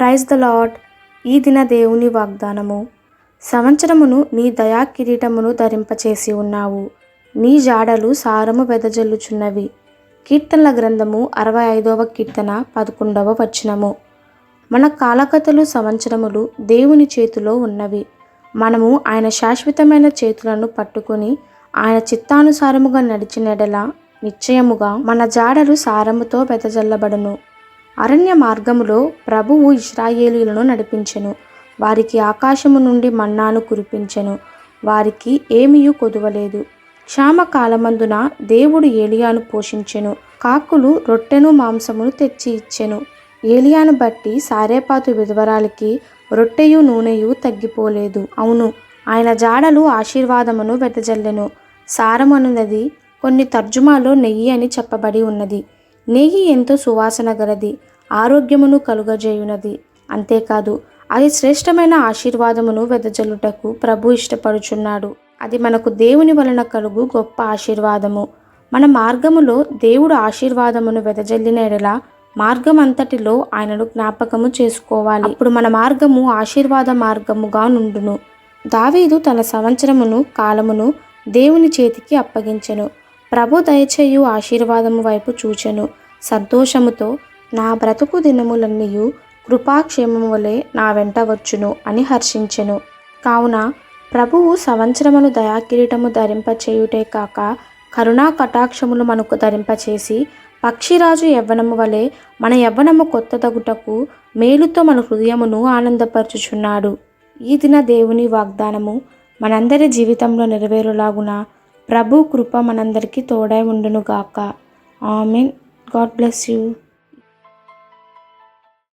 Praise the lord ఈ దిన దేవుని వాగ్దానము. సంవత్సరమును నీ దయా కిరీటమును ధరింపచేసి ఉన్నావు. నీ జాడలు సారము వెదజల్లుచున్నవి. కీర్తనల గ్రంథము అరవై ఐదవ కీర్తన పదకొండవ వచనము. మన కాలకథలు సంవత్సరములు దేవుని చేతిలో ఉన్నవి. మనము ఆయన శాశ్వతమైన చేతులను పట్టుకొని ఆయన చిత్తానుసారముగా నడిచినెడల నిశ్చయముగా మన జాడలు సారముతో వెదజల్లబడును. అరణ్య మార్గములో ప్రభువు ఇస్రాయేలీలను నడిపించెను. వారికి ఆకాశము నుండి మన్నాను కురిపించెను. వారికి ఏమీయూ కొదువలేదు. క్షామ కాలమందున దేవుడు ఏలియాను పోషించెను. కాకులు రొట్టెను మాంసమును తెచ్చి ఇచ్చెను. ఏలియాను బట్టి సారేపాతు విధవరాలకి రొట్టెయు నూనెయు తగ్గిపోలేదు. అవును ఆయన జాడలు ఆశీర్వాదమును వెదజల్లెను. సారమనున్నది కొన్ని తర్జుమాలో నెయ్యి అని చెప్పబడి ఉన్నది. నెయ్యి ఎంతో సువాసన గలది ఆరోగ్యమును కలుగజేయునది. అంతేకాదు అది శ్రేష్టమైన ఆశీర్వాదమును వెదజల్లుటకు ప్రభు ఇష్టపడుచున్నాడు. అది మనకు దేవుని వలన కలుగు గొప్ప ఆశీర్వాదము. మన మార్గములో దేవుడు ఆశీర్వాదమును వెదజల్లిన ఎడల మార్గం అంతటిలో ఆయనను జ్ఞాపకము చేసుకోవాలి. ఇప్పుడు మన మార్గము ఆశీర్వాద మార్గముగా నుండును. దావీదు తన సంవత్సరమును కాలమును దేవుని చేతికి అప్పగించెను. ప్రభు దయచేయు ఆశీర్వాదము వైపు చూచెను. సంతోషముతో నా బ్రతుకు దినములన్నీయు కృపాక్షేమము వలె నా వెంట వచ్చును అని హర్షించెను. కావున ప్రభువు సంవత్సరమును దయాకిరీటము ధరింపచేయుటే కాక కరుణా కటాక్షములు మనకు ధరింపచేసి పక్షిరాజు యవ్వనము వలె మన యవ్వనము కొత్త తగుటకు మేలుతో మన హృదయమును ఆనందపరచుచున్నాడు. ఈ దిన దేవుని వాగ్దానము మనందరి జీవితంలో నెరవేరులాగున ప్రభు కృప మనందరికీ తోడై ఉండునుగాక. ఆమెన్. God bless you.